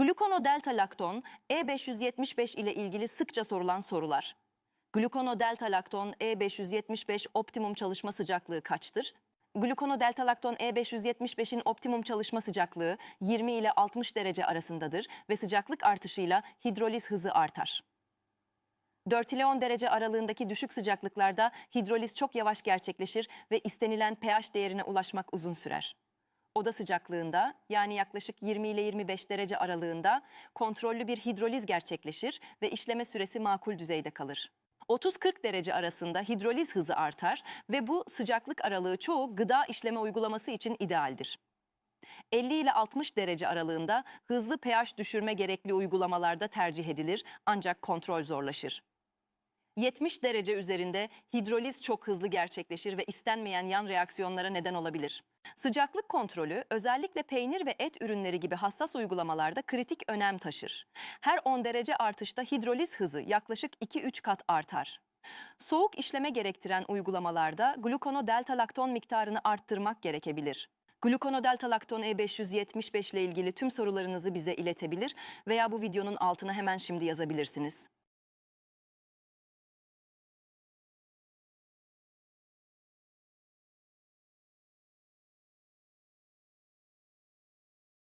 Glukonodelta lakton E575 ile ilgili sıkça sorulan sorular. Glukonodelta lakton E575 optimum çalışma sıcaklığı kaçtır? Glukonodelta lakton E575'in optimum çalışma sıcaklığı 20 ile 60 derece arasındadır ve sıcaklık artışıyla hidroliz hızı artar. 4 ile 10 derece aralığındaki düşük sıcaklıklarda hidroliz çok yavaş gerçekleşir ve istenilen pH değerine ulaşmak uzun sürer. Oda sıcaklığında yani yaklaşık 20 ile 25 derece aralığında kontrollü bir hidroliz gerçekleşir ve işleme süresi makul düzeyde kalır. 30-40 derece arasında hidroliz hızı artar ve bu sıcaklık aralığı çoğu gıda işleme uygulaması için idealdir. 50 ile 60 derece aralığında hızlı pH düşürme gerekli uygulamalarda tercih edilir ancak kontrol zorlaşır. 70 derece üzerinde hidroliz çok hızlı gerçekleşir ve istenmeyen yan reaksiyonlara neden olabilir. Sıcaklık kontrolü özellikle peynir ve et ürünleri gibi hassas uygulamalarda kritik önem taşır. Her 10 derece artışta hidroliz hızı yaklaşık 2-3 kat artar. Soğuk işleme gerektiren uygulamalarda glukonodelta lakton miktarını arttırmak gerekebilir. Glukonodelta lakton E575 ile ilgili tüm sorularınızı bize iletebilir veya bu videonun altına hemen şimdi yazabilirsiniz.